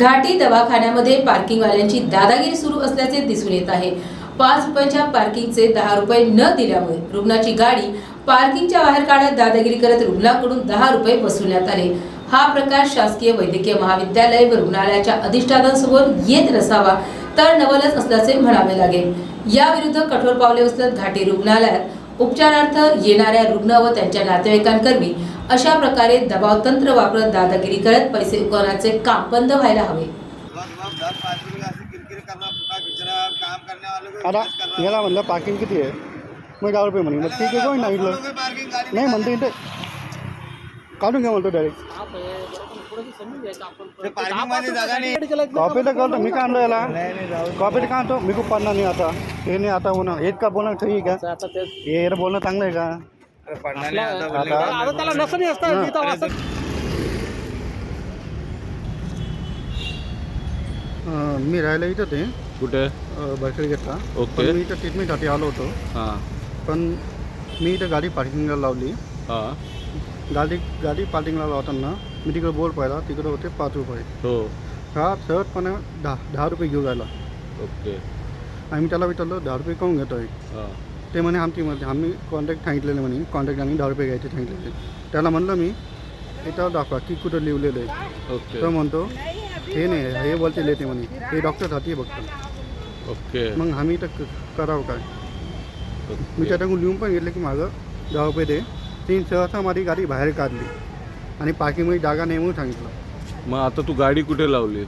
घाटी दवाखान्यामध्ये पार्किंगवाल्यांची दादागिरी सुरू असल्याचे दिसून येत आहे. पाच रुपयांच्या पार्किंगचे दहा रुपये न दिल्यामुळे रुग्णाची गाडी पार्किंगच्या बाहेर काढत दादागिरी करत रुग्णाकडून दहा रुपये वसुलण्यात आले. हा प्रकार शासकीय वैद्यकीय महाविद्यालय व रुग्णालयाच्या अधिष्ठानासमोर येत नसावा तर नवलच असल्याचे म्हणावे लागेल. याविरुद्ध कठोर पावले उचलत घाटी रुग्णालयात उपचारार्थ येणाऱ्या रुग्ण व त्यांच्या नातेवाईकांकरवी अशा प्रकारे दबाव तंत्र वापरत दादागिरी करत पैसे उकळण्याचे काम बंद व्हायला हवे. आता याला म्हणलं पार्किंग किती आहे? मग दहा रुपये म्हणे. मग ठीक आहे कोण नाही नाही म्हणतो इथे. काढून घ्या म्हणतो डायरेक्ट कॉपी तर करतो मी का आणलं याला कॉपी का आणतो मी खूप पडणार नाही आता. हे नाही आता होणार. हेच का बोलणं ठीक आहे. का हे यार बोलणं चांगलं आहे का? आता त्याला नसं नाही असतं मी राहायला इथं ते. कुठे? बरकरी घेतला ओके. मी इथं ट्रीटमेंटसाठी आलो होतो. हां. पण मी इथं गाडी पार्किंगला लावली. हां. गाडी गाडी पार्किंगला लावताना मी तिकडे बोर्ड पाहिला तिकडे होते पाच रुपये. हो. हा सहजपणे दहा दहा रुपये घेऊन राहिला. ओके. मी त्याला विचारलं दहा रुपये काऊन घेतो आहे हां. ते म्हणे आमची मध्ये आम्ही कॉन्टॅक्ट सांगितलेले म्हणे कॉन्टॅक्टने दहा रुपये घ्यायचे सांगितलेले. त्याला म्हणलं मी इथं दाखवा की कुठं लिहिलेलं आहे. ओके. तर म्हणतो हे नाही हे बोलते लेते म्हणे. हे डॉक्टरसाठी बघतो ओके. मग आम्ही तर क- करावं काय? मी ओके त्याच्याकडून लिहून पण घेतलं की माझं दहा रुपये दे. तीन सहसा माझी गाडी बाहेर काढली. आणि पार्किंगमध्ये जागा नाही म्हणून सांगितलं. मग आता तू गाडी कुठे लावली?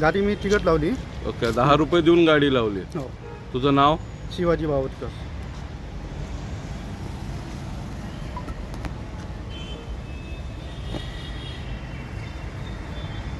गाडी मी तिकट लावली. ओके दहा रुपये देऊन गाडी लावली. हो. तुझं नाव? शिवाजी बावतकर